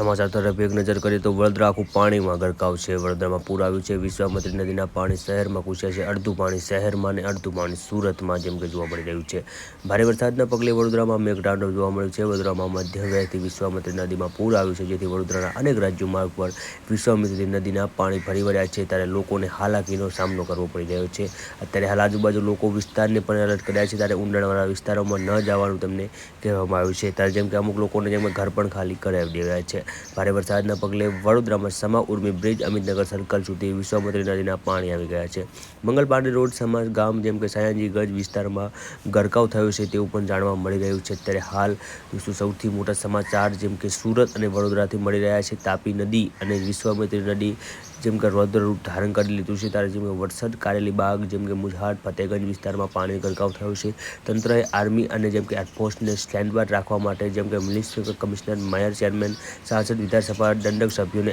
સમાચાર તરફ એક નજર કરીએ તો વડોદરા આખું પાણીમાં ગરકાવ છે. વડોદરામાં પૂર આવ્યું છે વિશ્વામત્રી નદીના પાણી શહેરમાં ઘૂસ્યા છે. અડધું પાણી શહેરમાં અને અડધું પાણી સુરતમાં જેમ કે જોવા મળી રહ્યું છે. ભારે વરસાદના પગલે વડોદરામાં મેઘતાંડવ જોવા મળ્યું છે. વડોદરામાં મધ્ય વહેતી વિશ્વામત્રી નદીમાં પૂર આવ્યું છે, જેથી વડોદરાના અનેક રાજ્યો માર્ગ પર વિશ્વામિત્રી નદીના પાણી ભરી વળ્યા છે. ત્યારે લોકોને હાલાકીનો સામનો કરવો પડી રહ્યો છે. અત્યારે હાલ આજુબાજુ લોકો વિસ્તારને પણ એલર્ટ કર્યા છે. ત્યારે ઊંડાણવાળા વિસ્તારોમાં ન જવાનું તેમને કહેવામાં આવ્યું છે. ત્યારે જેમ કે અમુક લોકોને જેમ ઘર પણ ખાલી કરાવી દેવાયા છે. ભારે વરસાદના પગલે વડોદરામાં સમા ઉર્મી બ્રિજ, અમિતનગર સર્કલ સુધી વિશ્વામત્રી નદીના પાણી આવી ગયા છે. મંગલ પાંડે રોડ સમાજ ગામ જેમ કે ગજ વિસ્તારમાં ગરકાવ થયો છે તેવું પણ જાણવા મળી રહ્યું છે. ત્યારે હાલ વિશ્વ સૌથી મોટા સમાચાર જેમ કે સુરત અને વડોદરાથી મળી રહ્યા છે. તાપી નદી અને વિશ્વામિત્રી નદી જેમ કે રૌદ્ર ધારણ કરી લીધું છે, ત્યારે જેમ કે વરસાદ કારેલી બાગ, જેમ કે મુજહાટ ફતેગંજ વિસ્તારમાં પાણી ગરકાવ થયો છે. તંત્રએ આર્મી અને જેમ કે એરફોર્સને સ્ટેન્ડ રાખવા માટે જેમ કે મ્યુનિસિપલ કમિશનર મેયર ચેરમેન સાંસદ, વિધાનસભા, દંડક સભ્યોને